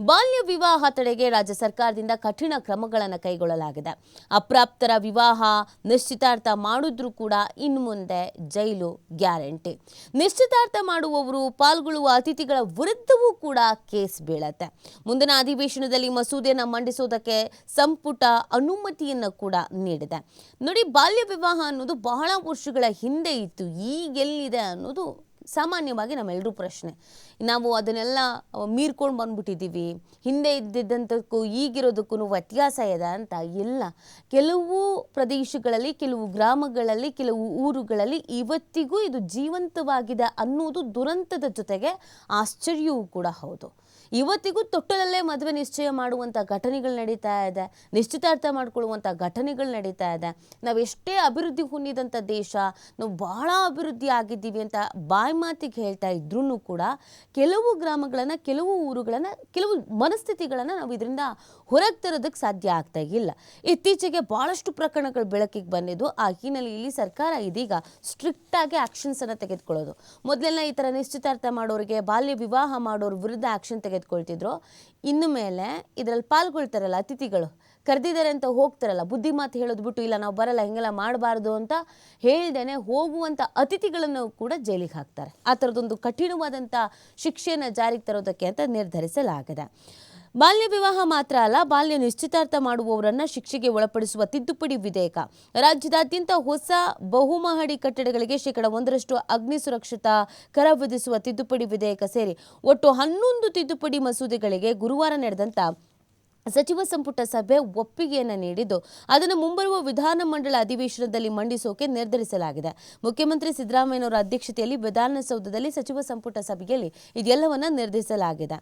ಬಾಲ್ಯ ವಿವಾಹ ತಡೆಗೆ ರಾಜ್ಯ ಸರ್ಕಾರದಿಂದ ಕಠಿಣ ಕ್ರಮಗಳನ್ನು ಕೈಗೊಳ್ಳಲಾಗಿದೆ. ಅಪ್ರಾಪ್ತರ ವಿವಾಹ ನಿಶ್ಚಿತಾರ್ಥ ಮಾಡಿದ್ರೂ ಕೂಡ ಇನ್ನು ಮುಂದೆ ಜೈಲು ಗ್ಯಾರಂಟಿ. ನಿಶ್ಚಿತಾರ್ಥ ಮಾಡುವವರು ಪಾಲ್ಗೊಳ್ಳುವ ಅತಿಥಿಗಳ ವಿರುದ್ಧವೂ ಕೂಡ ಕೇಸ್ ಬೀಳತ್ತೆ. ಮುಂದಿನ ಅಧಿವೇಶನದಲ್ಲಿ ಮಸೂದೆಯನ್ನು ಮಂಡಿಸೋದಕ್ಕೆ ಸಂಪುಟ ಅನುಮತಿಯನ್ನು ಕೂಡ ನೀಡಿದೆ. ನೋಡಿ, ಬಾಲ್ಯ ವಿವಾಹ ಅನ್ನೋದು ಬಹಳ ವರ್ಷಗಳ ಹಿಂದೆ ಇತ್ತು. ಈಗೆಲ್ಲಿದೆ ಅನ್ನೋದು ಸಾಮಾನ್ಯವಾಗಿ ನಮ್ಮೆಲ್ಲರೂ ಪ್ರಶ್ನೆ. ನಾವು ಅದನ್ನೆಲ್ಲ ಮೀರ್ಕೊಂಡು ಬಂದ್ಬಿಟ್ಟಿದ್ದೀವಿ. ಹಿಂದೆ ಇದ್ದಿದ್ದಂಥಕ್ಕೂ ಈಗಿರೋದಕ್ಕೂ ವ್ಯತ್ಯಾಸ ಇದೆ ಅಂತ ಇಲ್ಲ. ಕೆಲವು ಪ್ರದೇಶಗಳಲ್ಲಿ, ಕೆಲವು ಗ್ರಾಮಗಳಲ್ಲಿ, ಕೆಲವು ಊರುಗಳಲ್ಲಿ ಇವತ್ತಿಗೂ ಇದು ಜೀವಂತವಾಗಿದೆ ಅನ್ನೋದು ದುರಂತದ ಜೊತೆಗೆ ಆಶ್ಚರ್ಯವೂ ಕೂಡ ಹೌದು. ಇವತ್ತಿಗೂ ತೊಟ್ಟಲಲ್ಲೇ ಮದುವೆ ನಿಶ್ಚಯ ಮಾಡುವಂಥ ಘಟನೆಗಳು ನಡೀತಾ ಇದೆ. ನಿಶ್ಚಿತಾರ್ಥ ಮಾಡಿಕೊಳ್ಳುವಂಥ ಘಟನೆಗಳು ನಡೀತಾ ಇದೆ. ನಾವು ಎಷ್ಟೇ ಅಭಿವೃದ್ಧಿ ಹೊಂದಿದಂಥ ದೇಶ, ನಾವು ಭಾಳ ಅಭಿವೃದ್ಧಿ ಆಗಿದ್ದೀವಿ ಅಂತ ಬಾಯಿ ಮಾತಿಗೆ ಹೇಳ್ತಾ ಇದ್ರೂ ಕೂಡ ಕೆಲವು ಗ್ರಾಮಗಳನ್ನು, ಕೆಲವು ಊರುಗಳನ್ನು, ಕೆಲವು ಮನಸ್ಥಿತಿಗಳನ್ನು ನಾವು ಇದರಿಂದ ಹೊರಗೆ ತರೋದಕ್ಕೆ ಸಾಧ್ಯ ಆಗ್ತಾ ಇಲ್ಲ. ಇತ್ತೀಚೆಗೆ ಭಾಳಷ್ಟು ಪ್ರಕರಣಗಳು ಬೆಳಕಿಗೆ ಬಂದಿದ್ದು, ಆ ಹಿನ್ನೆಲೆಯಲ್ಲಿ ಸರ್ಕಾರ ಇದೀಗ ಸ್ಟ್ರಿಕ್ಟ್ ಆಗಿ ಆಕ್ಷನ್ಸ್ ಅನ್ನು ತೆಗೆದುಕೊಳ್ಳೋದು. ಮೊದಲೆಲ್ಲ ಈ ಥರ ನಿಶ್ಚಿತಾರ್ಥ ಮಾಡೋರಿಗೆ, ಬಾಲ್ಯ ವಿವಾಹ ಮಾಡೋರ ವಿರುದ್ಧ ಆಕ್ಷನ್ ತೆಗೆದುಕೊಳ್ತಿದ್ರು. ಇನ್ನು ಮೇಲೆ ಇದರಲ್ಲಿ ಪಾಲ್ಗೊಳ್ತಾರಲ್ಲ ಅತಿಥಿಗಳು ಕರೆದಿದ್ದಾರೆ ಅಂತ ಹೋಗ್ತಾರಲ್ಲ, ಬುದ್ಧಿ ಮಾತು ಹೇಳೋದು ಬಿಟ್ಟು ಇಲ್ಲ, ನಾವು ಬರಲ್ಲ, ಹಿಂಗೆಲ್ಲ ಮಾಡಬಾರ್ದು ಅಂತ ಹೇಳ್ದೇನೆ ಹೋಗುವಂಥ ಅತಿಥಿಗಳನ್ನು ಕೂಡ ಜೈಲಿಗೆ ಹಾಕ್ತಾರೆ. ಆ ಥರದೊಂದು ಕಠಿಣವಾದಂಥ ಶಿಕ್ಷೆಯನ್ನು ಜಾರಿಗೆ ತರೋದಕ್ಕೆ ಅಂತ ನಿರ್ಧರಿಸಲಾಗಿದೆ. ಬಾಲ್ಯ ವಿವಾಹ ಮಾತ್ರ ಅಲ್ಲ, ಬಾಲ್ಯ ನಿಶ್ಚಿತಾರ್ಥ ಮಾಡುವವರನ್ನ ಶಿಕ್ಷೆಗೆ ಒಳಪಡಿಸುವ ತಿದ್ದುಪಡಿ ವಿಧೇಯಕ. ರಾಜ್ಯದಾದ್ಯಂತ ಹೊಸ ಬಹುಮಹಡಿ ಕಟ್ಟಡಗಳಿಗೆ ಶೇಕಡ ಒಂದರಷ್ಟು ಅಗ್ನಿ ಸುರಕ್ಷತಾ ಕರ ವಿಧಿಸುವ ತಿದ್ದುಪಡಿ ವಿಧೇಯಕ ಸೇರಿ ಒಟ್ಟು ಹನ್ನೊಂದು ತಿದ್ದುಪಡಿ ಮಸೂದೆಗಳಿಗೆ ಗುರುವಾರ ನಡೆದಂತ ಸಚಿವ ಸಂಪುಟ ಸಭೆ ಒಪ್ಪಿಗೆಯನ್ನು ನೀಡಿದ್ದು, ಅದನ್ನು ಮುಂಬರುವ ವಿಧಾನಮಂಡಲ ಅಧಿವೇಶನದಲ್ಲಿ ಮಂಡಿಸೋಕೆ ನಿರ್ಧರಿಸಲಾಗಿದೆ. ಮುಖ್ಯಮಂತ್ರಿ ಸಿದ್ದರಾಮಯ್ಯನವರ ಅಧ್ಯಕ್ಷತೆಯಲ್ಲಿ ವಿಧಾನಸೌಧದಲ್ಲಿ ಸಚಿವ ಸಂಪುಟ ಸಭೆಯಲ್ಲಿ ಇದೆಲ್ಲವನ್ನ ನಿರ್ಧರಿಸಲಾಗಿದೆ.